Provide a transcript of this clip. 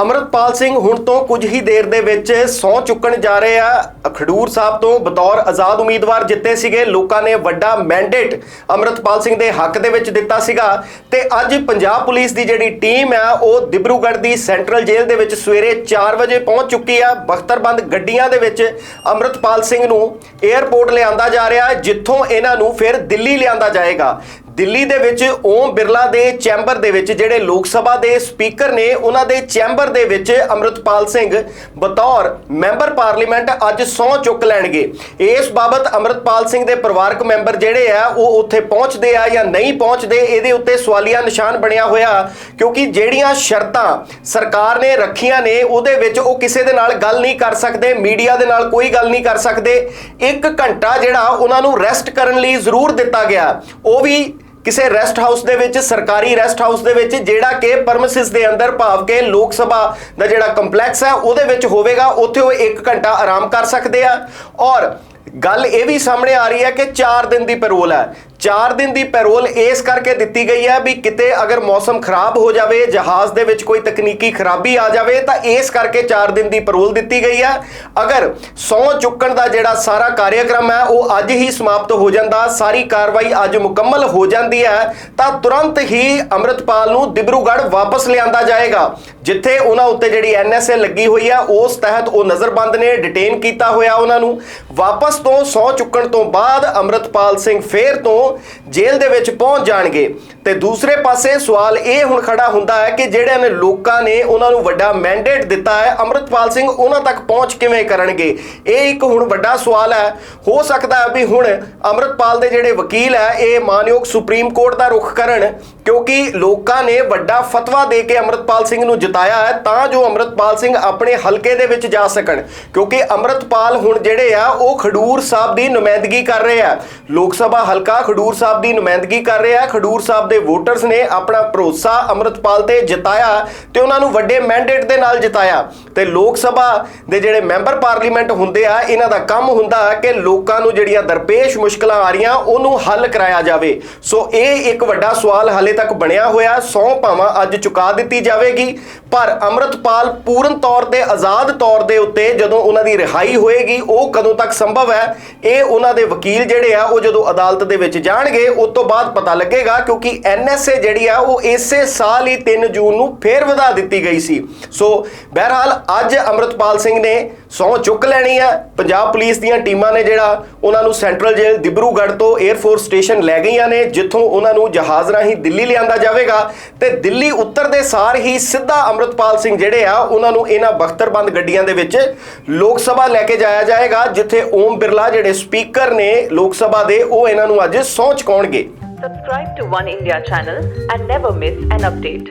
ਅਮਰਤਪਾਲ ਸਿੰਘ ਹੁਣ ਤੋਂ ਕੁਝ ਹੀ ਦੇਰ ਦੇ ਵਿੱਚ ਸਹੁੰ ਚੁੱਕਣ ਜਾ ਰਹੇ ਆ। ਖਡੂਰ ਸਾਹਿਬ ਤੋਂ ਬਤੌਰ ਆਜ਼ਾਦ ਉਮੀਦਵਾਰ ਜਿੱਤੇ ਸੀਗੇ। ਲੋਕਾਂ ਨੇ ਵੱਡਾ ਮੈਂਡੇਟ ਅਮਰਤਪਾਲ ਸਿੰਘ ਦੇ ਹੱਕ ਦੇ ਵਿੱਚ ਦਿੱਤਾ ਸੀਗਾ। ਤੇ ਅੱਜ ਪੰਜਾਬ ਪੁਲਿਸ ਦੀ ਜਿਹੜੀ ਟੀਮ ਆ, ਉਹ ਦਿਬਰੂਗੜ੍ਹ ਦੀ ਸੈਂਟਰਲ ਜੇਲ੍ਹ ਦੇ ਵਿੱਚ ਸਵੇਰੇ 4 ਵਜੇ ਪਹੁੰਚ ਚੁੱਕੀ ਆ। ਬਖਤਰਬੰਦ ਗੱਡੀਆਂ ਦੇ ਵਿੱਚ ਅਮਰਤਪਾਲ ਸਿੰਘ ਨੂੰ 에ਅਰਪੋਰਟ ਲਿਆਂਦਾ ਜਾ ਰਿਹਾ। ਜਿੱਥੋਂ ਇਹਨਾਂ ਨੂੰ ਫਿਰ ਦਿੱਲੀ ਲਿਆਂਦਾ ਜਾਏਗਾ। ਦਿੱਲੀ ਦੇ ਵਿੱਚ ਓਮ ਬਿਰਲਾ ਦੇ ਚੈਂਬਰ ਦੇ ਵਿੱਚ ਜਿਹੜੇ ਲੋਕ ਸਭਾ ਦੇ ਸਪੀਕਰ ਨੇ, ਉਹਨਾਂ ਦੇ ਚੈਂਬਰ ਦੇ ਵਿੱਚ ਅਮਰਤਪਾਲ ਸਿੰਘ ਬਤੌਰ ਮੈਂਬਰ ਪਾਰਲੀਮੈਂਟ ਅੱਜ ਸਹੁੰ ਚੁੱਕ ਲੈਣਗੇ। ਇਸ ਬਾਬਤ ਅਮਰਤਪਾਲ ਸਿੰਘ ਦੇ ਪਰਿਵਾਰਕ ਮੈਂਬਰ ਜਿਹੜੇ ਆ, ਉਹ ਉੱਥੇ ਪਹੁੰਚਦੇ ਆ ਜਾਂ ਨਹੀਂ ਪਹੁੰਚਦੇ, ਇਹਦੇ ਉੱਤੇ ਸਵਾਲੀਆ ਨਿਸ਼ਾਨ ਬਣਿਆ ਹੋਇਆ, ਕਿਉਂਕਿ ਜਿਹੜੀਆਂ ਸ਼ਰਤਾਂ ਸਰਕਾਰ ਨੇ ਰੱਖੀਆਂ ਨੇ, ਉਹਦੇ ਵਿੱਚ ਉਹ ਕਿਸੇ ਦੇ ਨਾਲ ਗੱਲ ਨਹੀਂ ਕਰ ਸਕਦੇ, ਮੀਡੀਆ ਦੇ ਨਾਲ ਕੋਈ ਗੱਲ ਨਹੀਂ ਕਰ ਸਕਦੇ। ਇੱਕ ਘੰਟਾ ਜਿਹੜਾ ਉਹਨਾਂ ਨੂੰ ਰੈਸਟ ਕਰਨ ਲਈ ਜ਼ਰੂਰ ਦਿੱਤਾ ਗਿਆ। ਉਹ ਵੀ ਕਿਸੇ ਰੈਸਟ ਹਾਊਸ ਦੇ ਵਿੱਚ, ਸਰਕਾਰੀ ਰੈਸਟ ਹਾਊਸ ਦੇ ਵਿੱਚ, ਜਿਹੜਾ ਕਿ ਪਰਮਸਿਸ ਦੇ ਅੰਦਰ ਭਾਵ ਕਿ ਲੋਕ ਸਭਾ ਦਾ ਜਿਹੜਾ ਕੰਪਲੈਕਸ ਹੈ, ਉਹਦੇ ਵਿੱਚ ਹੋਵੇਗਾ, ਉੱਥੇ ਉਹ 1 ਘੰਟਾ ਆਰਾਮ ਕਰ ਸਕਦੇ ਆ। ਔਰ ਗੱਲ ਇਹ ਵੀ ਸਾਹਮਣੇ ਆ ਰਹੀ ਹੈ ਕਿ 4 ਦਿਨ ਦੀ ਪੈਰੋਲ ਹੈ। 4 ਦਿਨ ਦੀ ਪੈਰੋਲ ਇਸ ਕਰਕੇ ਦਿੱਤੀ ਗਈ ਹੈ ਵੀ ਕਿਤੇ ਅਗਰ ਮੌਸਮ ਖਰਾਬ ਹੋ ਜਾਵੇ, ਜਹਾਜ਼ ਦੇ ਵਿੱਚ ਕੋਈ ਤਕਨੀਕੀ ਖਰਾਬੀ ਆ ਜਾਵੇ, ਤਾਂ ਇਸ ਕਰਕੇ 4 ਦਿਨ ਦੀ ਪੈਰੋਲ ਦਿੱਤੀ ਗਈ ਹੈ। ਅਗਰ ਸਹੁੰ ਚੁੱਕਣ ਦਾ ਜਿਹੜਾ ਸਾਰਾ ਕਾਰਜਕ੍ਰਮ ਹੈ, ਉਹ ਅੱਜ ਹੀ ਸਮਾਪਤ ਹੋ ਜਾਂਦਾ। ਸਾਰੀ ਕਾਰਵਾਈ ਅੱਜ ਮੁਕੰਮਲ ਹੋ ਜਾਂਦੀ ਹੈ, ਤਾਂ ਤੁਰੰਤ ਹੀ ਅੰਮ੍ਰਿਤਪਾਲ ਨੂੰ ਦਿਬਰੂਗੜ੍ਹ ਵਾਪਸ ਲਿਆਂਦਾ ਜਾਏਗਾ, ਜਿੱਥੇ ਉਹਨਾਂ ਉੱਤੇ ਜਿਹੜੀ ਐਨਐਸਏ ਲੱਗੀ ਹੋਈ ਹੈ, ਉਸ ਤਹਿਤ ਉਹ ਨਜ਼ਰਬੰਦ ਨੇ ਡਿਟੇਨ ਕੀਤਾ ਹੋਇਆ ਉਹਨਾਂ ਨੂੰ। ਵਾਪਸ ਤੋਂ ਸਹੁੰ ਚੁੱਕਣ ਤੋਂ ਬਾਅਦ ਅੰਮ੍ਰਿਤਪਾਲ ਸਿੰਘ ਫੇਰ ਤੋਂ ਜੇਲ੍ਹ ਦੇ ਵਿੱਚ ਪਹੁੰਚ ਜਾਣਗੇ। ਤੇ ਦੂਸਰੇ ਪਾਸੇ ਸਵਾਲ ਇਹ ਹੁਣ ਖੜਾ ਹੁੰਦਾ ਹੈ ਕਿ ਜਿਹੜੇ ਨੇ ਲੋਕਾਂ ਨੇ ਉਹਨਾਂ ਨੂੰ ਵੱਡਾ ਮੈਂਡੇਟ ਦਿੱਤਾ ਹੈ, ਅੰਮ੍ਰਿਤਪਾਲ ਸਿੰਘ ਉਹਨਾਂ ਤੱਕ ਪਹੁੰਚ ਕਿਵੇਂ ਕਰਨਗੇ? ਇਹ ਇੱਕ ਹੁਣ ਵੱਡਾ ਸਵਾਲ ਹੈ। ਹੋ ਸਕਦਾ ਹੈ ਵੀ ਹੁਣ ਅੰਮ੍ਰਿਤਪਾਲ ਦੇ ਜਿਹੜੇ ਵਕੀਲ ਹੈ, ਇਹ ਮਾਨਯੋਗ ਸੁਪਰੀਮ ਕੋਰਟ ਦਾ ਰੁਖ ਕਰਨ ਕਿਉਂਕਿ ਲੋਕਾਂ ਨੇ ਵੱਡਾ ਫਤਵਾ ਦੇ ਕੇ ਅੰਮ੍ਰਿਤਪਾਲ ਸਿੰਘ ਨੂੰ ਜਿਤਾਇਆ ਹੈ, ਤਾਂ ਜੋ ਅੰਮ੍ਰਿਤਪਾਲ ਸਿੰਘ ਆਪਣੇ ਹਲਕੇ ਦੇ ਵਿੱਚ ਜਾ ਸਕਣ। ਕਿਉਂਕਿ ਅੰਮ੍ਰਿਤਪਾਲ ਹੁਣ ਜਿਹੜੇ ਆ, ਉਹ ਖਡੂਰ ਸਾਹਿਬ ਦੀ ਨੁਮਾਇੰਦਗੀ ਕਰ ਰਹੇ ਆ। ਲੋਕ ਸਭਾ ਹਲਕਾ ਖਡੂਰ ਸਾਹਿਬ ਦੀ ਨੁਮਾਇੰਦਗੀ ਕਰ ਰਿਹਾ ਖਡੂਰ ਸਾਹਿਬ ਦੇ ਵੋਟਰਸ ਨੇ ਆਪਣਾ ਭਰੋਸਾ ਅੰਮ੍ਰਿਤਪਾਲ ਤੇ ਜਿਤਾਇਆ ਤੇ ਉਹਨਾਂ ਨੂੰ ਵੱਡੇ ਮੈਂਡੇਟ ਦੇ ਨਾਲ ਜਿਤਾਇਆ। ਤੇ ਲੋਕ ਸਭਾ ਦੇ ਜਿਹੜੇ ਮੈਂਬਰ ਪਾਰਲੀਮੈਂਟ ਹੁੰਦੇ ਆ, ਇਹਨਾਂ ਦਾ ਕੰਮ ਹੁੰਦਾ ਕਿ ਲੋਕਾਂ ਨੂੰ ਜਿਹੜੀਆਂ ਦਰਪੇਸ਼ ਮੁਸ਼ਕਲਾਂ ਆ ਰਹੀਆਂ, ਉਹਨੂੰ ਹੱਲ ਕਰਾਇਆ ਜਾਵੇ। ਸੋ ਇਹ ਇੱਕ ਵੱਡਾ ਸਵਾਲ ਹਾਲੇ ਤੱਕ ਬਣਿਆ ਹੋਇਆ ਸੌ ਭਾਵਾਂ ਅੱਜ ਚੁਕਾ ਦਿੱਤੀ ਜਾਵੇਗੀ। ਪਰ ਅੰਮ੍ਰਿਤਪਾਲ ਪੂਰਨ ਤੌਰ ਤੇ ਆਜ਼ਾਦ ਤੌਰ ਦੇ ਉੱਤੇ ਜਦੋਂ ਉਹਨਾਂ ਦੀ ਰਿਹਾਈ ਹੋਏਗੀ, ਉਹ ਕਦੋਂ ਤੱਕ ਸੰਭਵ ਹੈ? ਇਹ ਉਹਨਾਂ ਦੇ ਵਕੀਲ ਜਿਹੜੇ ਆ, ਉਹ ਜਦੋਂ ਅਦਾਲਤ ਦੇ ਵਿੱਚ ਜਾਣਗੇ, ਉਸ ਤੋਂ ਬਾਅਦ ਪਤਾ ਲੱਗੇਗਾ ਕਿਉਂਕਿ ਐਨਐਸਏ ਜਿਹੜੀ ਆ, ਉਹ ਇਸੇ ਸਾਲ ਹੀ 3 ਜੂਨ ਨੂੰ ਫੇਰ ਵਧਾ ਦਿੱਤੀ ਗਈ ਸੀ। ਸੋ ਬਹਰਹਾਲ ਅੱਜ ਅੰਮ੍ਰਿਤਪਾਲ ਸਿੰਘ ਨੇ ਸਹੁੰ ਚੁੱਕ ਲੈਣੀ ਹੈ ਪੰਜਾਬ ਪੁਲਿਸ ਦੀਆਂ ਟੀਮਾਂ ਨੇ ਜਿਹੜਾ ਉਹਨਾਂ ਨੂੰ ਸੈਂਟਰਲ ਜੇਲ੍ਹ ਦਿਬਰੂਗੜ੍ਹ ਤੋਂ 에ਅਰਫੋਰਸ ਸਟੇਸ਼ਨ ਲੈ ਗਈਆਂ ਨੇ, ਜਿੱਥੋਂ ਉਹਨਾਂ ਨੂੰ ਜਹਾਜ਼ ਰਾਹੀਂ ਦਿੱਲੀ ਲਿਆਂਦਾ ਜਾਵੇਗਾ ਤੇ ਦਿੱਲੀ ਉਤਰਦੇ ਸਾਰ ਹੀ ਸਿੱਧਾ ਅੰਮ੍ਰਿਤਪਾਲ ਸਿੰਘ ਜਿਹੜੇ ਆ, ਉਹਨਾਂ ਨੂੰ ਇਹਨਾਂ ਬਖਤਰਬੰਦ ਗੱਡੀਆਂ ਦੇ ਵਿੱਚ ਲੋਕ ਸਭਾ ਲੈ ਕੇ ਜਾਇਆ ਜਾਏਗਾ, ਜਿੱਥੇ ਓਮ ਬਿਰਲਾ ਜਿਹੜੇ ਸਪੀਕਰ ਨੇ ਲੋਕ ਸਭਾ ਦੇ, ਉਹ ਇਹਨਾਂ ਨੂੰ ਅੱਜ ਸਹੁੰ ਚੁਕਾਉਣਗੇ Subscribe to One India channel and never miss an update.